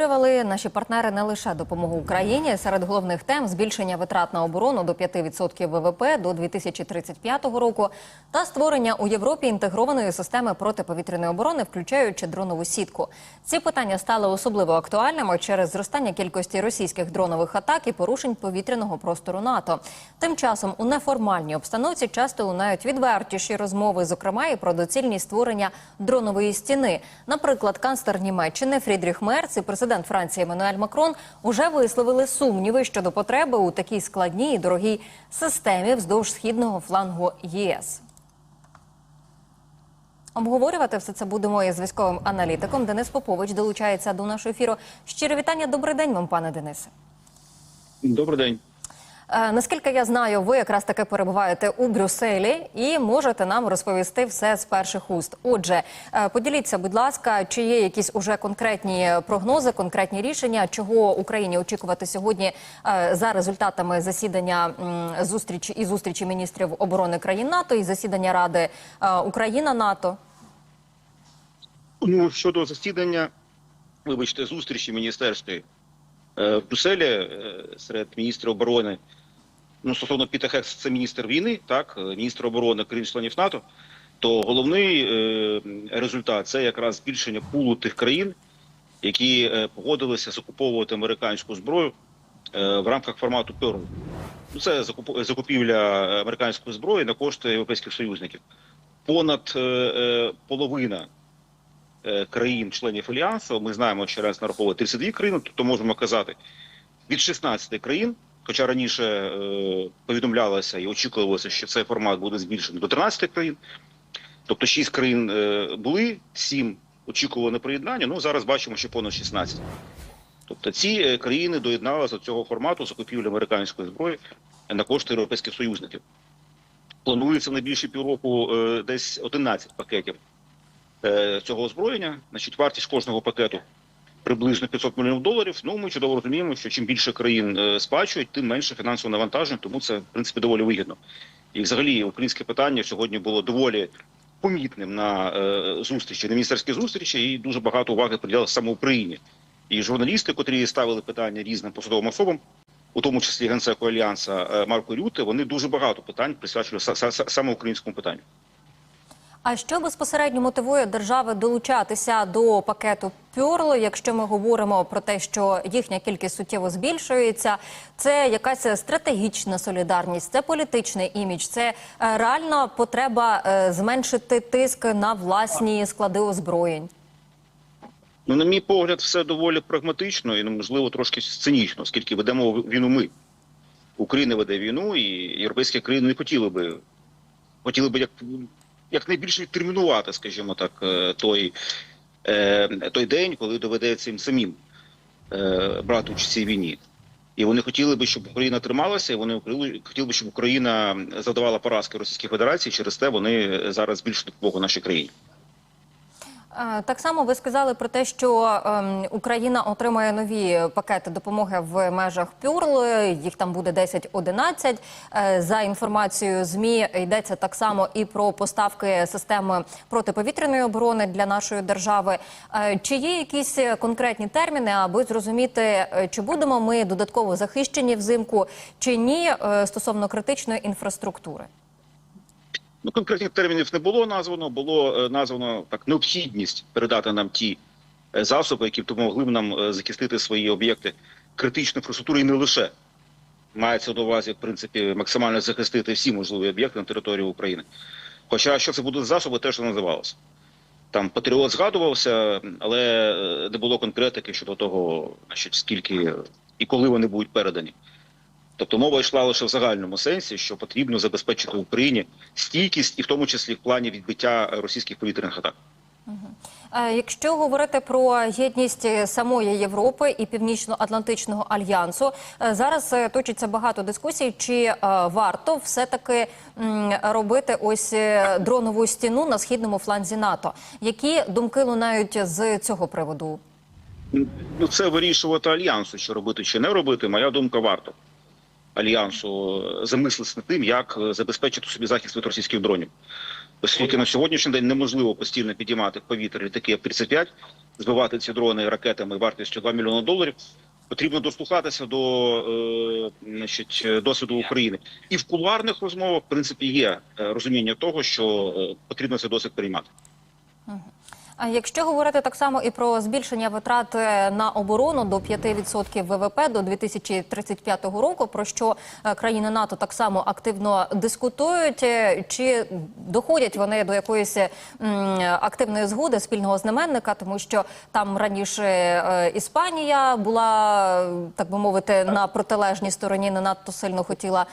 Обговорювали наші партнери не лише допомогу Україні серед головних тем збільшення витрат на оборону до 5% ВВП до 2035 року та створення у Європі інтегрованої системи протиповітряної оборони, включаючи дронову сітку. Ці питання стали особливо актуальними через зростання кількості російських дронових атак і порушень повітряного простору НАТО. Тим часом у неформальній обстановці часто лунають відвертіші розмови, зокрема і про доцільність створення дронової стіни. Наприклад, канцлер Німеччини Фрідріх Мерц і президент Франції Еммануель Макрон уже висловили сумніви щодо потреби у такій складній і дорогій системі вздовж східного флангу ЄС. Обговорювати все це будемо із військовим аналітиком. Денис Попович долучається до нашого ефіру. Щире вітання. Добрий день вам, пане Денисе. Добрий день. Е, Наскільки я знаю, ви якраз таки перебуваєте у Брюсселі і можете нам розповісти все з перших уст. Отже, е, поділіться, будь ласка, чи є якісь уже конкретні прогнози, конкретні рішення, чого Україні очікувати сьогодні е, за результатами засідання зустрічі і зустрічі міністрів оборони країн НАТО і засідання Ради Україна НАТО. Ну щодо засідання, вибачте, зустрічі міністерської в Брюсселі е, серед міністрів оборони. Ну, стосовно Піта Хекс, це міністр війни, так, е, міністр оборони країн-членів НАТО. То головний е, результат це якраз збільшення пулу тих країн, які е, погодилися закуповувати американську зброю е, в рамках формату Перл. Ну, це закуп- закупівля американської зброї на кошти європейських союзників. Понад е, е, половина е, країн-членів альянсу. Ми знаємо, що альянс нараховує 32 країни, тобто можемо казати від 16 країн. Хоча раніше е, повідомлялося і очікувалося, що цей формат буде збільшений до 13 країн. Тобто 6 країн е, були, 7 очікували на приєднання. Ну зараз бачимо, що понад 16. Тобто ці е, країни доєдналися до цього формату закупівлі американської зброї на кошти європейських союзників. Планується на більше півроку е, десь 11 пакетів е, цього озброєння. Значить, вартість кожного пакету приблизно 500 мільйонів доларів. Ну ми чудово розуміємо, що чим більше країн е, сплачують, тим менше фінансове навантаження, тому це в принципі доволі вигідно. І взагалі українське питання сьогодні було доволі помітним на е, зустрічі, на міністерській зустрічі, і дуже багато уваги приділялося саме Україні. І журналісти, котрі ставили питання різним посадовим особам, у тому числі генсеку альянса е, Марко Рюте, вони дуже багато питань присвячували са- са- са- саме українському питанню. А що безпосередньо мотивує держави долучатися до пакету Пьорло, якщо ми говоримо про те, що їхня кількість суттєво збільшується, це якась стратегічна солідарність, це політичний імідж, це е, реальна потреба е, зменшити тиск на власні склади озброєнь. Ну, на мій погляд, все доволі прагматично і ну, можливо трошки цинічно, оскільки ведемо війну ми. Україна веде війну, і європейські країни не хотіли би хотіли би як, як найбільше відтермінувати, скажімо так, е, той, е, той день, коли доведеться їм самим е, брати участь у цій війні. І вони хотіли би, щоб Україна трималася, і вони хотіли би, щоб Україна завдавала поразки Російській Федерації. Через те вони зараз більше допомогу нашій країні. Так само ви сказали про те, що ем, Україна отримає нові пакети допомоги в межах Пюрл. Їх там буде 10-11. Е, За інформацією ЗМІ йдеться так само і про поставки системи протиповітряної оборони для нашої держави. Е, Чи є якісь конкретні терміни, аби зрозуміти, е, чи будемо ми додатково захищені взимку, чи ні стосовно критичної інфраструктури? Ну, конкретних термінів не було названо, було е, названо так необхідність передати нам ті е, засоби, які б допомогли б нам е, захистити свої об'єкти критичної інфраструктури і не лише. Мається на увазі, в принципі, максимально захистити всі можливі об'єкти на території України. Хоча що це будуть засоби, теж не називалося. Там Патріот згадувався, але не було конкретики щодо того, скільки і коли вони будуть передані. Тобто мова йшла лише в загальному сенсі, що потрібно забезпечити Україні стійкість, і в тому числі в плані відбиття російських повітряних атак. Якщо говорити про єдність самої Європи і Північно-Атлантичного альянсу, е, зараз е, точиться багато дискусій, чи е, варто все таки робити ось дронову стіну на східному фланзі НАТО. Які думки лунають з цього приводу? Ну це вирішувати альянсу, що робити чи не робити. Моя думка варто альянсу е, над тим, як е, забезпечити собі захист від російських дронів. Оскільки на сьогоднішній день неможливо постійно підіймати в повітря літаки F-35, збивати ці дрони ракетами вартістю 2 мільйони доларів. Потрібно дослухатися до е, значить, досвіду України. І в кулуарних розмовах, в принципі, є е, розуміння того, що е, потрібно цей досвід приймати. А якщо говорити так само і про збільшення витрат е, на оборону до 5% ВВП до 2035 року, про що е, країни НАТО так само активно дискутують, е, чи доходять вони до якоїсь активної згоди спільного знаменника, тому що там раніше Іспанія була, так би мовити, на протилежній стороні, не надто сильно хотіла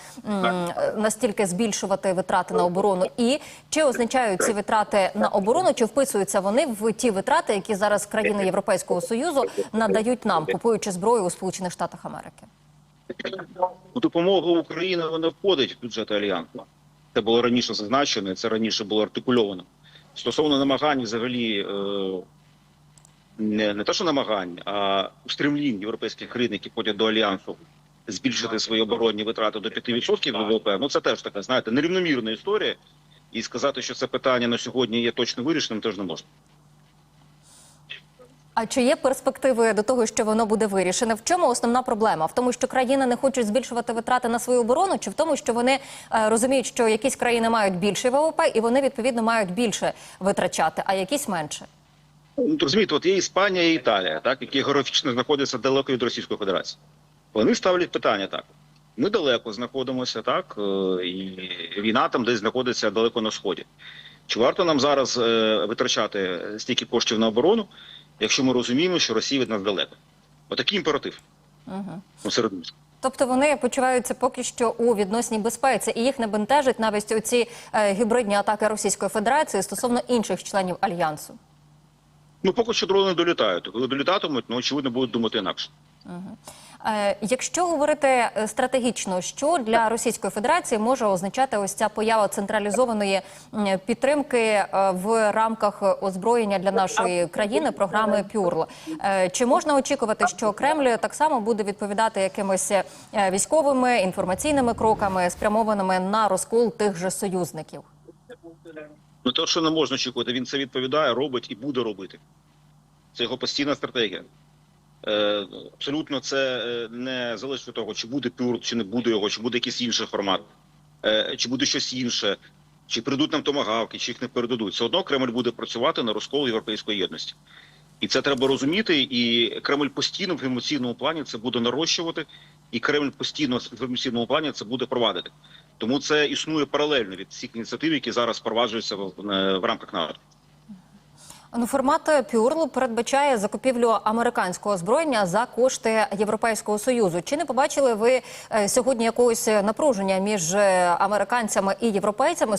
настільки збільшувати витрати на оборону. І чи означають ці витрати на оборону, чи вписуються вони в ті витрати, які зараз країни Європейського союзу надають нам, купуючи зброю у Сполучених Штатах Америки? Допомога України вона входить в бюджет альянсу. Це було раніше зазначено, це раніше було артикульовано. Стосовно намагань, взагалі, е, не, не те, що намагань, а устремлінь європейських країн, які входять до альянсу, збільшити свої оборонні витрати до 5% ВВП. Ну це теж така, знаєте, нерівномірна історія. І сказати, що це питання на сьогодні є точно вирішеним, теж не можна. А чи є перспективи до того, що воно буде вирішене? В чому основна проблема? В тому, що країни не хочуть збільшувати витрати на свою оборону, чи в тому, що вони е, розуміють, що якісь країни мають більший ВВП і вони відповідно мають більше витрачати, а якісь менше? Ну, розумієте, от є Іспанія і Італія, так, які географічно знаходяться далеко від Російської Федерації. Вони ставлять питання так. Ми далеко знаходимося, так, е, і війна там десь знаходиться далеко на сході. Чи варто нам зараз е, витрачати стільки коштів на оборону, якщо ми розуміємо, що Росія від нас далеко? Отакий імператив Угу. у середмісті. Тобто вони почуваються поки що у відносній безпеці, і їх не бентежить навіть оці е, гібридні атаки Російської Федерації стосовно інших членів альянсу. Ну, поки що дрони долітають. Коли долітатимуть, ну, очевидно, будуть думати інакше. Е, Якщо говорити е, стратегічно, що для Російської Федерації може означати ось ця поява централізованої підтримки е, в рамках озброєння для нашої країни програми Пюрл? Е, Чи можна очікувати, що Кремль так само буде відповідати якимись е, військовими інформаційними кроками, спрямованими на розкол тих же союзників? Ну, то, що не можна очікувати, він це відповідає, робить і буде робити. Це його постійна стратегія. Е, абсолютно це е, не залежить від того, чи буде пюр, чи не буде його, чи буде якийсь інший формат, е, чи буде щось інше, чи прийдуть нам томагавки, чи їх не передадуть. Все одно Кремль буде працювати на розкол європейської єдності. І це треба розуміти. І Кремль постійно в емоційному плані це буде нарощувати, і Кремль постійно в емоційному плані це буде провадити. Тому це існує паралельно від всіх ініціатив, які зараз впроваджуються в, рамках НАТО. Ну, формат Пюрл передбачає закупівлю американського озброєння за кошти Європейського союзу. Чи не побачили ви е, сьогодні якогось напруження між е, американцями і європейцями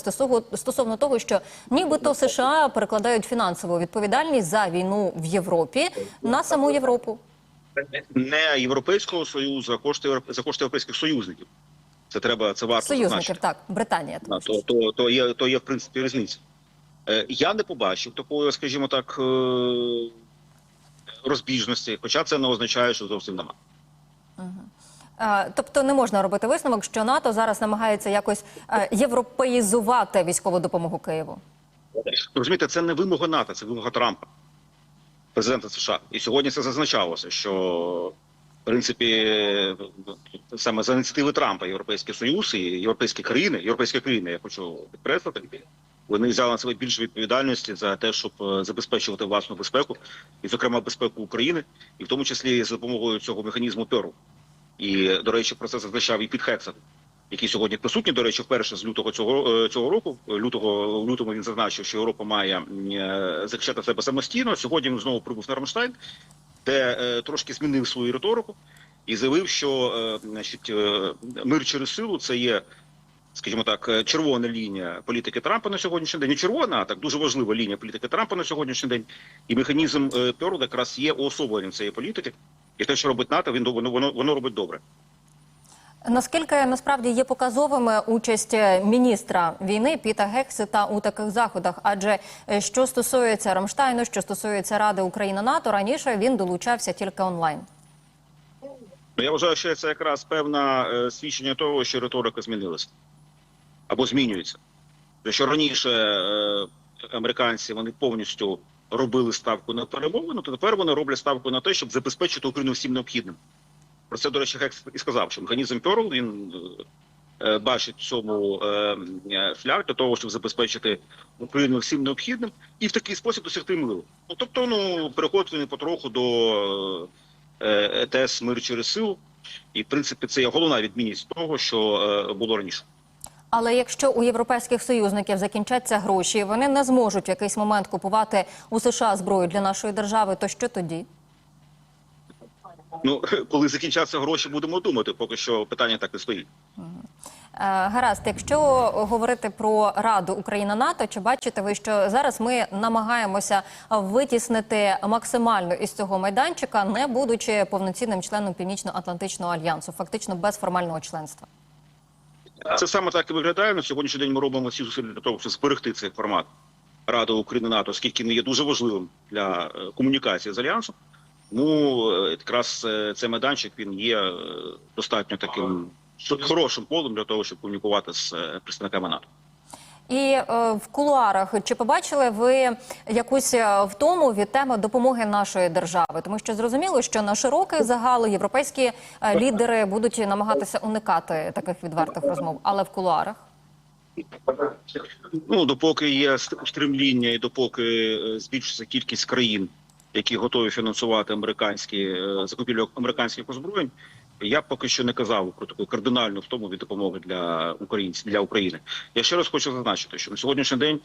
стосовно того, що нібито США перекладають фінансову відповідальність за війну в Європі на саму Європу? Не європейського союзу, а кошти за кошти європейських союзників. Це треба це варто Союзників, зазначити. так, Британія. То, то, то є то є в принципі різниця. Е, я не побачив такої, скажімо так, е, розбіжності, хоча це не означає, що зовсім нема. Е, Тобто не можна робити висновок, що НАТО зараз намагається якось е, європеїзувати військову допомогу Києву. Розумієте, це не вимога НАТО, це вимога Трампа, президента США. І сьогодні це зазначалося, що в принципі саме за ініціативи Трампа Європейський Союз і європейські країни, європейські країни, я хочу підкреслити, вони взяли на себе більше відповідальності за те, щоб е, забезпечувати власну безпеку, і, зокрема, безпеку України, і в тому числі за допомогою цього механізму ПЕРу. І, до речі, про це зазначав і Підхекса, який сьогодні присутній, до речі, вперше з лютого цього е, цього року. Лютого в лютому він зазначив, що Європа має е, захищати себе самостійно. Сьогодні він знову прибув на Рамштайн, де е, трошки змінив свою риторику і заявив, що е, значить, е, мир через силу це є. Скажімо так, е, червона лінія політики Трампа на сьогоднішній день. Не червона, а так дуже важлива лінія політики Трампа на сьогоднішній день. І механізм е, Перл якраз є уособленням цієї політики. І те, що робить НАТО, він воно воно, воно робить добре. Наскільки насправді є показовими участь е, міністра війни Піта Гексета у таких заходах? Адже е, що стосується Рамштайну, що стосується Ради Україна НАТО, раніше він долучався тільки онлайн. Ну, я вважаю, що це якраз певне е, свідчення того, що риторика змінилася або змінюється. Що раніше е, американці вони повністю робили ставку на перемовину, то тепер вони роблять ставку на те, щоб забезпечити Україну всім необхідним. Про це, до речі, Хекс і сказав, що механізм Перл він е, бачить цьому е, е, шлях для того, щоб забезпечити Україну всім необхідним, і в такий спосіб досягти миру. Ну тобто, ну переходити потроху до ЕТС мир через силу. І в принципі це є головна відмінність того, що було раніше. Але якщо у європейських союзників закінчаться гроші, вони не зможуть в якийсь момент купувати у США зброю для нашої держави, то що тоді? Ну коли закінчаться гроші, будемо думати. Поки що питання так не стоїть. Е, Гаразд, якщо говорити про Раду Україна НАТО, чи бачите ви, що зараз ми намагаємося витіснити максимально із цього майданчика, не будучи повноцінним членом Північно-Атлантичного альянсу, фактично без формального членства? Це саме так і виглядає. На сьогоднішній день ми робимо всі зусилля для того, щоб зберегти цей формат Ради України НАТО, оскільки він є дуже важливим для е, комунікації з альянсом. Ну е, якраз е, цей майданчик він є достатньо таким хорошим полем для того, щоб комунікувати з представниками НАТО. І е, в кулуарах чи побачили ви якусь е, втому від теми допомоги нашої держави? Тому що зрозуміло, що на широкий загал європейські е, лідери будуть намагатися уникати таких відвертих розмов, але в кулуарах. Ну допоки є ст- стремління і допоки збільшиться кількість країн, які готові фінансувати американські закупівлю американських озброєнь, я поки що не казав про таку кардинальну втому від допомоги для українців для України. Я ще раз хочу зазначити, що на сьогоднішній день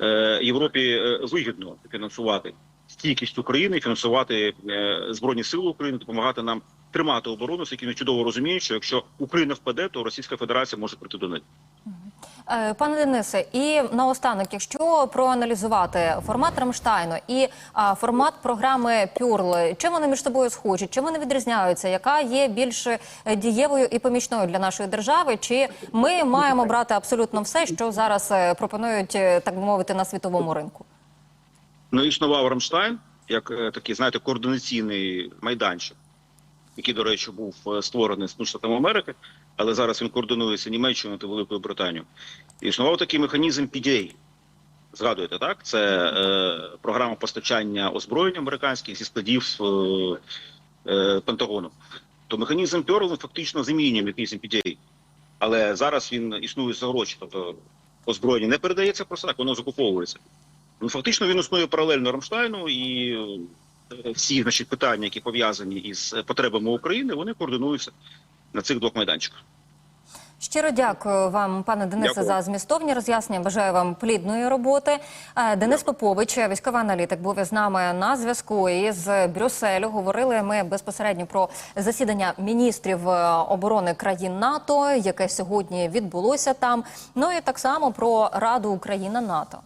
е, Європі е, вигідно фінансувати стійкість України, фінансувати е, збройні сили України, допомагати нам тримати оборону, з якими чудово розуміють, що якщо Україна впаде, то Російська Федерація може прийти до неї. Е, Пане Денисе, і наостанок, якщо проаналізувати формат Рамштайну і формат програми Пюрл, чим вони між собою схожі? Чим вони відрізняються? Яка є більш е, дієвою і помічною для нашої держави? Чи ми маємо брати абсолютно все, що зараз е, пропонують, е, так би мовити, на світовому ринку? Ну, існував Рамштайн як е, такий, знаєте, координаційний майданчик, який, до речі, був е, створений Сполученими Штатами Америки, але зараз він координується Німеччиною та Великою Британією. Існував такий механізм PDA. Згадуєте, так? Це е, програма постачання озброєння американських зі складів е, е, Пентагону. То механізм Перл фактично замінює механізм PDA. Але зараз він існує за гроші. Тобто озброєння не передається просто так, воно закуповується. Ну, фактично він існує паралельно Рамштайну, і е, всі значить, питання, які пов'язані із потребами України, вони координуються на цих двох майданчиках. Щиро дякую вам, пане Денисе, Дякую. за змістовні роз'яснення. Бажаю вам плідної роботи. Е, Денис Попович, військовий аналітик, був із нами на зв'язку із Брюсселю. Говорили ми безпосередньо про засідання міністрів е, оборони країн НАТО, яке сьогодні відбулося там. Ну і так само про Раду Україна НАТО.